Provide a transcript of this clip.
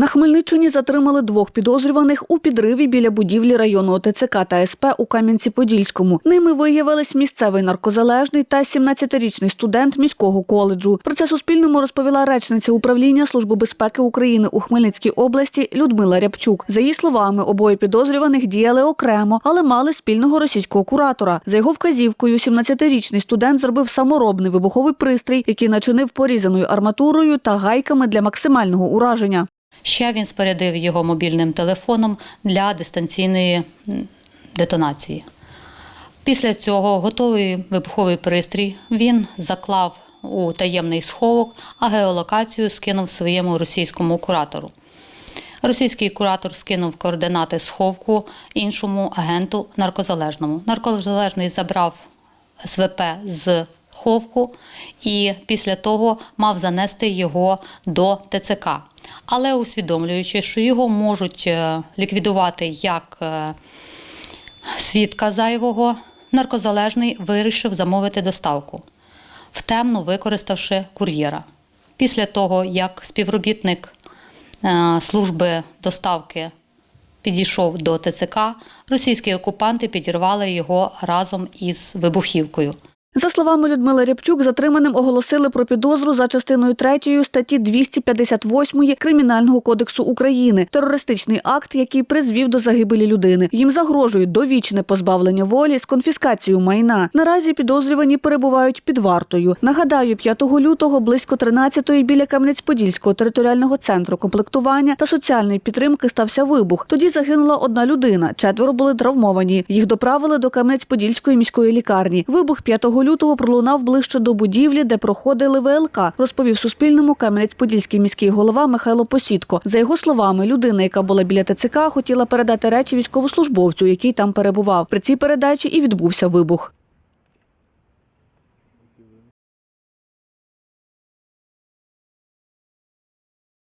На Хмельниччині затримали двох підозрюваних у підриві біля будівлі районного ТЦК та СП у Кам'янці-Подільському. Ними виявились місцевий наркозалежний та 17-річний студент міського коледжу. Про це Суспільному розповіла речниця управління Служби безпеки України у Хмельницькій області Людмила Рябчук. За її словами, обоє підозрюваних діяли окремо, але мали спільного російського куратора. За його вказівкою, 17-річний студент зробив саморобний вибуховий пристрій, який начинив порізаною арматурою та гайками для максимального ураження. Ще він спорядив його мобільним телефоном для дистанційної детонації. Після цього готовий вибуховий пристрій він заклав у таємний сховок, а геолокацію скинув своєму російському куратору. Російський куратор скинув координати сховку іншому агенту наркозалежному. Наркозалежний забрав СВП з ховку і після того мав занести його до ТЦК. Але усвідомлюючи, що його можуть е, ліквідувати як е, свідка зайвого, наркозалежний вирішив замовити доставку, втемно використавши кур'єра. Після того, як співробітник е, служби доставки підійшов до ТЦК, російські окупанти підірвали його разом із вибухівкою. За словами Людмили Рябчук, затриманим оголосили про підозру за частиною 3 статті 258 Кримінального кодексу України терористичний акт, який призвів до загибелі людини. Їм загрожують довічне позбавлення волі з конфіскацією майна. Наразі підозрювані перебувають під вартою. Нагадаю, 5 лютого близько 13-ї біля Кам'янець-Подільського територіального центру комплектування та соціальної підтримки стався вибух. Тоді загинула одна людина, четверо були травмовані. Їх доправили до Кам'янець-Подільської міської лікарні. Вибух 5 лютого пролунав ближче до будівлі, де проходили ВЛК, розповів Суспільному Кам'янець-Подільський міський голова Михайло Посідко. За його словами, людина, яка була біля ТЦК, хотіла передати речі військовослужбовцю, який там перебував. При цій передачі і відбувся вибух.